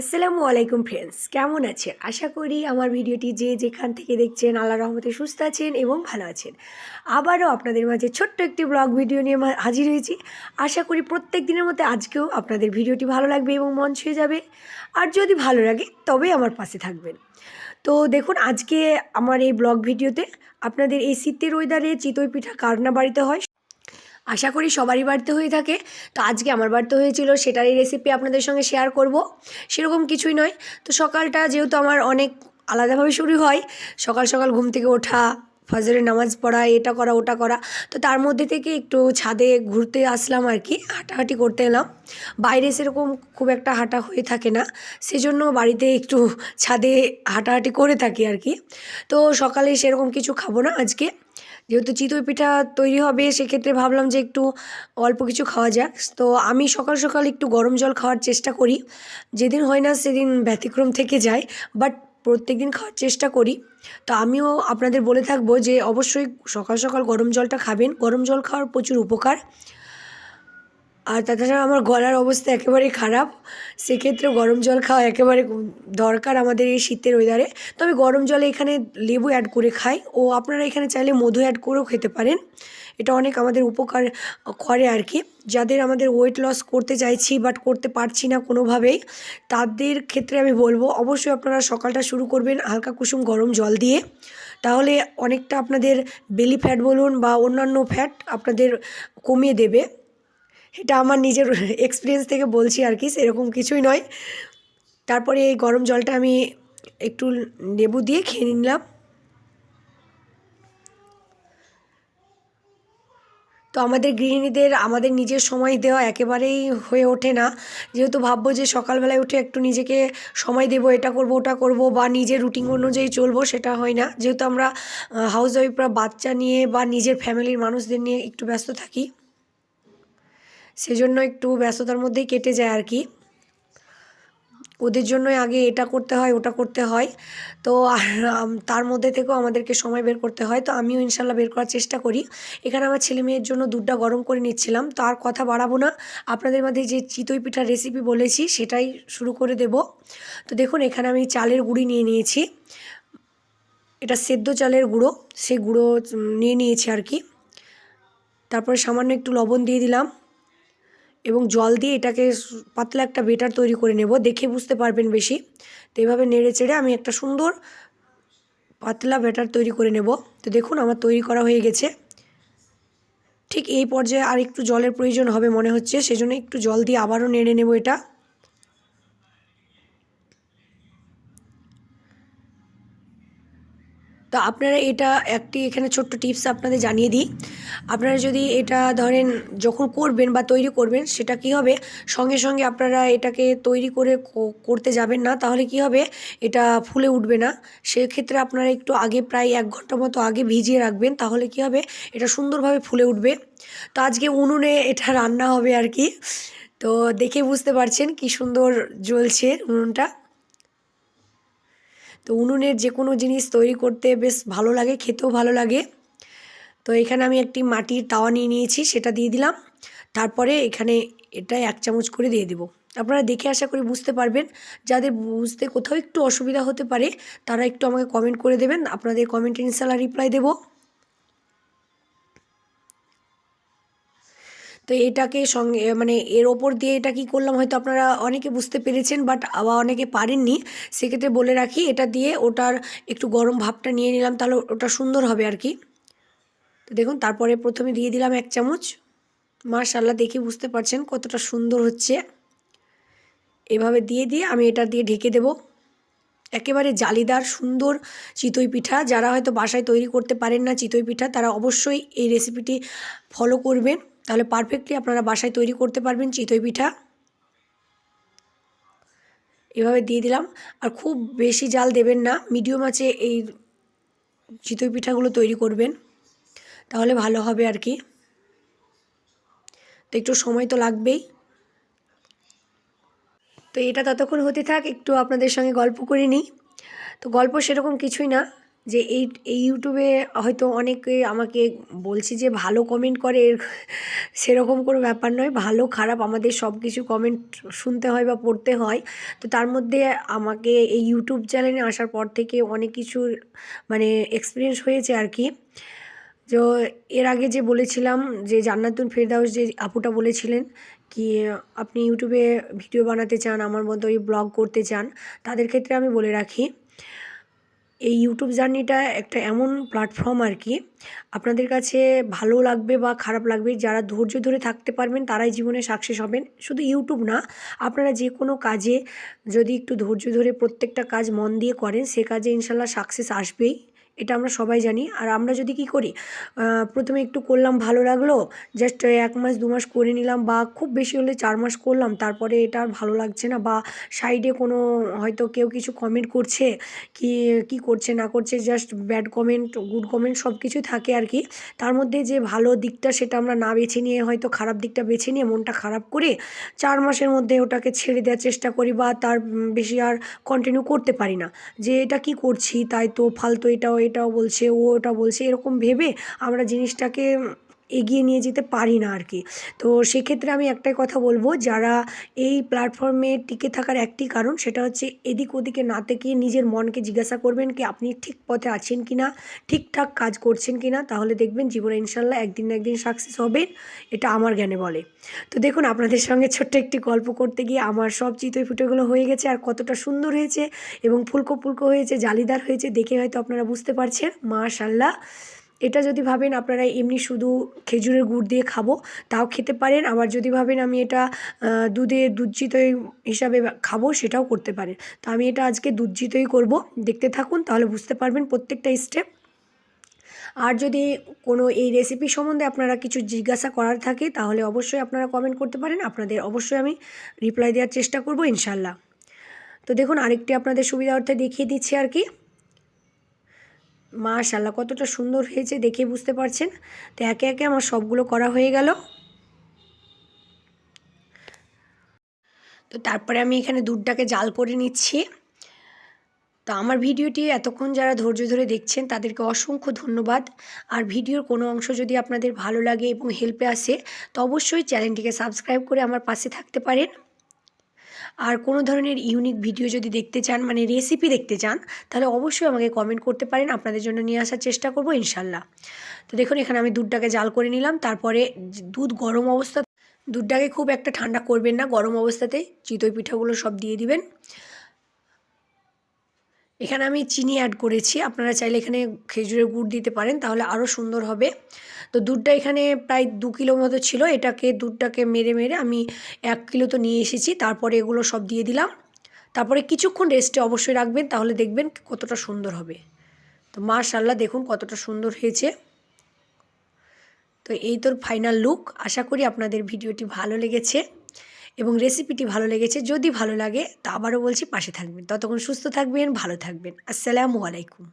আসসালামু আলাইকুম ফ্রেন্ডস কেমন আছেন? আশা করি আমার ভিডিওটি যে যেখান থেকে দেখছেন আল্লাহ রহমতে সুস্থ আছেন এবং ভালো আছেন। আবারও আপনাদের মাঝে ছোট্ট একটি ব্লগ ভিডিও নিয়ে হাজির হয়েছি। আশা করি প্রত্যেক দিনের মতো আজকেও আপনাদের ভিডিওটি ভালো লাগবে এবং মন ছুঁয়ে যাবে। আর যদি ভালো লাগে, তবেই আমার পাশে থাকবেন। তো দেখুন, আজকে আমার এই ব্লগ ভিডিওতে আপনাদের এই শীতের ওয়েদারে চিতই পিঠা কারনা বাড়িতে হয় আশা করি সবারই বাড়িতে হয়ে থাকে। তো আজকে আমার বাড়িতে হয়েছিল, সেটারই রেসিপি আপনাদের সঙ্গে শেয়ার করব। সেরকম কিছুই নয়। তো সকালটা যেহেতু আমার অনেক আলাদাভাবে শুরু হয়, সকাল সকাল ঘুম থেকে ওঠা, ফজরের নামাজ পড়া, এটা করা, ওটা করা, তো তার মধ্যে থেকে একটু ছাদে ঘুরতে আসলাম আর কি, হাঁটাহাঁটি করতে এলাম। বাইরে সেরকম খুব একটা হাঁটা হয়ে থাকে না, সেজন্য বাড়িতে একটু ছাদে হাঁটাহাঁটি করে থাকি আর কি। তো সকালে সেরকম কিছু খাব না আজকে। যেহেতু চিতই পিঠা তৈরি হবে, সেক্ষেত্রে ভাবলাম যে একটু অল্প কিছু খাওয়া যাক। তো আমি সকাল সকাল একটু গরম জল খাওয়ার চেষ্টা করি। যেদিন হয় না সেদিন ব্যতিক্রম থেকে যায় বাট প্রত্যেক দিন খাওয়ার চেষ্টা করি। তো আমিও আপনাদের বলে থাকব যে অবশ্যই সকাল সকাল গরম জলটা খাবেন। গরম জল খাওয়ার প্রচুর উপকার। আর তাছাড়া আমার গলার অবস্থা একেবারেই খারাপ। সেক্ষেত্রে গরম জল খাওয়া একেবারে দরকার আমাদের এই শীতের ওয়েদারে তো আমি গরম জলে এখানে লেবু অ্যাড করে খাই। ও আপনারা এখানে চাইলে মধু অ্যাড করেও খেতে পারেন। এটা অনেক আমাদের উপকার করে আর কি। যাদের আমাদের ওয়েট লস করতে চাইছি বাট করতে পারছি না কোনোভাবেই, তাদের ক্ষেত্রে আমি বলব, অবশ্যই আপনারা সকালটা শুরু করবেন হালকা কুসুম গরম জল দিয়ে। তাহলে অনেকটা আপনাদের বেলি ফ্যাট বলুন বা অন্যান্য ফ্যাট আপনাদের কমিয়ে দেবে। এটা আমার নিজের এক্সপিরিয়েন্স থেকে বলছি আর কি, সেরকম কিছুই নয়। তারপরে এই গরম জলটা আমি একটু লেবু দিয়ে খেয়ে নিলাম। তো আমাদের গৃহিণীদের, আমাদের নিজের সময় দেওয়া একেবারেই হয়ে ওঠে না। যেহেতু ভাববো যে সকালবেলায় উঠে একটু নিজেকে সময় দেবো, এটা করব, ওটা করব বা নিজের রুটিন অনুযায়ী চলবো, সেটা হয় না। যেহেতু আমরা হাউস ওয়াইফরা বাচ্চা নিয়ে বা নিজের ফ্যামিলির মানুষদের নিয়ে একটু ব্যস্ত থাকি। সেজন্য একটু ব্যস্ততার মধ্যেই কেটে যায় আর কি। ওদের জন্যই আগে এটা করতে হয়, ওটা করতে হয়। তো তার মধ্যে থেকেও আমাদেরকে সময় বের করতে হয়। তো আমিও ইনশাল্লাহ বের করার চেষ্টা করি। এখানে আমার ছেলে মেয়ের জন্য দুধটা গরম করে নিচ্ছিলাম। তো আর কথা বাড়াবো না। আপনাদের মধ্যে যে চিতই পিঠার রেসিপি বলেছি, সেটাই শুরু করে দেব। তো দেখুন, এখানে আমি চালের গুঁড়ি নিয়ে নিয়েছি। এটা সেদ্ধ চালের গুঁড়ো। সেই গুঁড়ো নিয়ে নিয়েছি আর কি। তারপরে সামান্য একটু লবণ দিয়ে দিলাম। এবং জল দিয়ে এটাকে পাতলা একটা বেটার তৈরি করে নেব, দেখে বুঝতে পারবেন বেশি। তো এইভাবে নেড়ে চেড়ে আমি একটা সুন্দর পাতলা বেটার তৈরি করে নেব। তো দেখুন আমার তৈরি করা হয়ে গেছে। ঠিক এই পর্যায়ে আর একটু জলের প্রয়োজন হবে মনে হচ্ছে, সেজন্য একটু জল দিয়ে আবারও নেড়ে নেব এটা। তো আপনারা এটা একটি এখানে ছোট্ট টিপস আপনাদের জানিয়ে দিই। আপনারা যদি এটা ধরেন যখন করবেন বা তৈরি করবেন, সেটা কি হবে? সঙ্গে সঙ্গে আপনারা এটাকে তৈরি করে করতে যাবেন না, তাহলে কি হবে? এটা ফুলে উঠবে না। সেক্ষেত্রে আপনারা একটু আগে প্রায় এক ঘণ্টা মতো আগে ভিজিয়ে রাখবেন, তাহলে কি হবে? এটা সুন্দরভাবে ফুলে উঠবে। তো আজকে উনুনে এটা রান্না হবে আর কি। তো দেখে বুঝতে পারছেন কি সুন্দর জ্বলছে উনুনটা। তো উনুনের যে কোনো জিনিস তৈরি করতে বেশ ভালো লাগে, খেতেও ভালো লাগে। তো এখানে আমি একটি মাটির তাওয়া নিয়ে নিয়েছি, সেটা দিয়ে দিলাম। তারপরে এখানে এটা এক চামচ করে দিয়ে দেবো। আপনারা দেখে আশা করি বুঝতে পারবেন। যাদের বুঝতে কোথাও একটু অসুবিধা হতে পারে, তারা একটু আমাকে কমেন্ট করে দেবেন। আপনাদের কমেন্টে ইনশাল্লাহ রিপ্লাই দেবো। তো এটাকে সঙ্গে মানে এর ওপর দিয়ে এটা কি করলাম হয়তো আপনারা অনেকে বুঝতে পেরেছেন, বাট আবার অনেকে পারেননি, সেক্ষেত্রে বলে রাখি, এটা দিয়ে ওটার একটু গরম ভাবটা নিয়ে নিলাম, তাহলে ওটা সুন্দর হবে আর কি। তো দেখুন, তারপরে প্রথমে দিয়ে দিলাম এক চামচ। মাশাল্লাহ দেখে বুঝতে পারছেন কতটা সুন্দর হচ্ছে। এভাবে দিয়ে দিয়ে আমি এটা দিয়ে ঢেকে দেব। একেবারে জালিদার, সুন্দর চিতই পিঠা। যারা হয়তো বাসায় তৈরি করতে পারেন না চিতই পিঠা, তারা অবশ্যই এই রেসিপিটি ফলো করবেন। তাহলে পারফেক্টলি আপনারা বাসায় তৈরি করতে পারবেন চিতই পিঠা। এভাবে দিয়ে দিলাম। আর খুব বেশি জাল দেবেন না মিডিয়াম আছে এই চিতই পিঠাগুলো তৈরি করবেন, তাহলে ভালো হবে আর কি। তো একটু সময় তো লাগবেই। তো এটা ততক্ষণ হতে থাক, একটু আপনাদের সঙ্গে গল্প করে নিই। তো গল্প সেরকম কিছুই না যে এই এই ইউটিউবে হয়তো অনেকে আমাকে বলছি যে ভালো কমেন্ট করে, এর সেরকম কোনো ব্যাপার নয়। ভালো, খারাপ আমাদের সব কিছু কমেন্ট শুনতে হয় বা পড়তে হয়। তো তার মধ্যে আমাকে এই ইউটিউব চ্যানেলে আসার পর থেকে অনেক কিছু মানে এক্সপিরিয়েন্স হয়েছে আর কি তো এর আগে যে বলেছিলাম যে জান্নাতুল ফেরদাউস যে আপুটা বলেছিলেন কি, আপনি ইউটিউবে ভিডিও বানাতে চান, আমার মতো ব্লগ করতে চান, তাদের ক্ষেত্রে আমি বলে রাখি। এই ইউটিউব জার্নিটা একটা এমন প্ল্যাটফর্ম আর কি। আপনাদের কাছে ভালো লাগবে বা খারাপ লাগবে, যারা ধৈর্য ধরে থাকতে পারবেন, তারাই জীবনে সাকসেস হবেন। শুধু ইউটিউব না, আপনারা যে কোনো কাজে যদি একটু ধৈর্য ধরে প্রত্যেকটা কাজ মন দিয়ে করেন, সে কাজে ইনশাল্লাহ সাকসেস আসবেই। এটা আমরা সবাই জানি। আর আমরা যদি কি করি প্রথমে একটু করলাম, ভালো লাগল জাস্ট এক মাস, দু মাস করে নিলাম বা খুব বেশি হলে চার মাস করলাম, তারপরে এটা আর ভালো লাগছে না বা সাইডে কোনো হয়তো কেউ কিছু কমেন্ট করছে, কি কি করছে, না করছে just bad comment good comment সব কিছুই থাকে আর কি। তার মধ্যে যে ভালো দিকটা সেটা আমরা না বেছে নিয়ে, হয়তো খারাপ দিকটা বেছে নিয়ে, মনটা খারাপ করে চার মাসের মধ্যে ওটাকে ছেড়ে দেওয়ার চেষ্টা করি বা তার বেশি আর কন্টিনিউ করতে পারি না। যে এটা কি করছি, তাই তো, ফালতু এটাও এটাও বলছে ও ওটা বলছে এরকম ভেবে আমরা জিনিসটাকে এগিয়ে নিয়ে যেতে পারি না আর কি। তো সেক্ষেত্রে আমি একটাই কথা বলব, যারা এই প্ল্যাটফর্মে টিকে থাকার একটি কারণ সেটা হচ্ছে এদিক ওদিকে না থেকে নিজের মনকে জিজ্ঞাসা করবেন কি আপনি ঠিক পথে আছেন কি না ঠিকঠাক কাজ করছেন কি না তাহলে দেখবেন জীবনে ইনশাল্লাহ একদিন না একদিন সাকসেস হবেন এটা আমার জ্ঞানে বলে। তো দেখুন, আপনাদের সঙ্গে ছোট্ট একটি গল্প করতে গিয়ে আমার সব চিতই ফুটেগুলো হয়ে গেছে আর কতটা সুন্দর হয়েছে এবং ফুলকো ফুলকো হয়েছে, জালিদার হয়েছে, দেখে হয়তো আপনারা বুঝতে পারছেন। মাশাল্লাহ এটা যদি ভাবেন আপনারা এমনি শুধু খেজুরের গুড় দিয়ে খাব, তাও খেতে পারেন। আবার যদি ভাবেন আমি এটা দুধে দুধ হিসাবে খাব, সেটাও করতে পারেন। তো আমি এটা আজকে দুধ চিতই করব। দেখতে থাকুন, তাহলে বুঝতে পারবেন প্রত্যেকটা স্টেপ আর যদি কোনো এই রেসিপি সম্বন্ধে আপনারা কিছু জিজ্ঞাসা করার থাকে, তাহলে অবশ্যই আপনারা কমেন্ট করতে পারেন। আপনাদের অবশ্যই আমি রিপ্লাই দেওয়ার চেষ্টা করব ইনশাল্লাহ তো দেখুন, আরেকটি আপনাদের সুবিধার্থে দেখিয়ে দিচ্ছি আর কি। মাশাল্লাহ কতটা সুন্দর হয়েছে দেখে বুঝতে পারছেন? তো একে একে আমার সবগুলো করা হয়ে গেল। তো তারপরে আমি এখানে দুধটাকে জাল করে নিচ্ছি। তো আমার ভিডিওটি এতক্ষণ যারা ধৈর্য ধরে দেখছেন, তাদেরকে অসংখ্য ধন্যবাদ। আর ভিডিওর কোনো অংশ যদি আপনাদের ভালো লাগে এবং হেল্পে আসে, তো অবশ্যই চ্যানেলটিকে সাবস্ক্রাইব করে আমার পাশে থাকতে পারেন। আর কোনো ধরনের ইউনিক ভিডিও যদি দেখতে চান মানে রেসিপি দেখতে চান, তাহলে অবশ্যই আমাকে কমেন্ট করতে পারেন, আপনাদের জন্য নিয়ে আসার চেষ্টা করব ইনশাল্লাহ। তো দেখুন, এখানে আমি দুধটাকে জাল করে নিলাম, তারপরে দুধ গরম অবস্থা দুধটাকে খুব একটা ঠান্ডা করবেন না, গরম অবস্থাতেই চিতই পিঠাগুলো সব দিয়ে দিবেন। এখানে আমি চিনি অ্যাড করেছি। আপনারা চাইলে এখানে খেজুরের গুড় দিতে পারেন, তাহলে আরও সুন্দর হবে। তো দুধটা এখানে প্রায় দু কিলো মতো ছিল, এটাকে দুধটাকে মেরে মেরে আমি এক কিলো তো নিয়ে এসেছি, তারপরে এগুলো সব দিয়ে দিলাম। তারপরে কিছুক্ষণ রেস্টে অবশ্যই রাখবেন, তাহলে দেখবেন কতটা সুন্দর হবে। তো মাশাল্লাহ দেখুন কতটা সুন্দর হয়েছে। তো এই তোর ফাইনাল লুক আশা করি আপনাদের ভিডিওটি ভালো লেগেছে। এবং রেসিপিটি ভালো লেগেছে, যদি ভালো লাগে তা আবারও বলছি পাশে থাকবেন। ততক্ষণ সুস্থ থাকবেন, ভালো থাকবেন। আসসালামু আলাইকুম।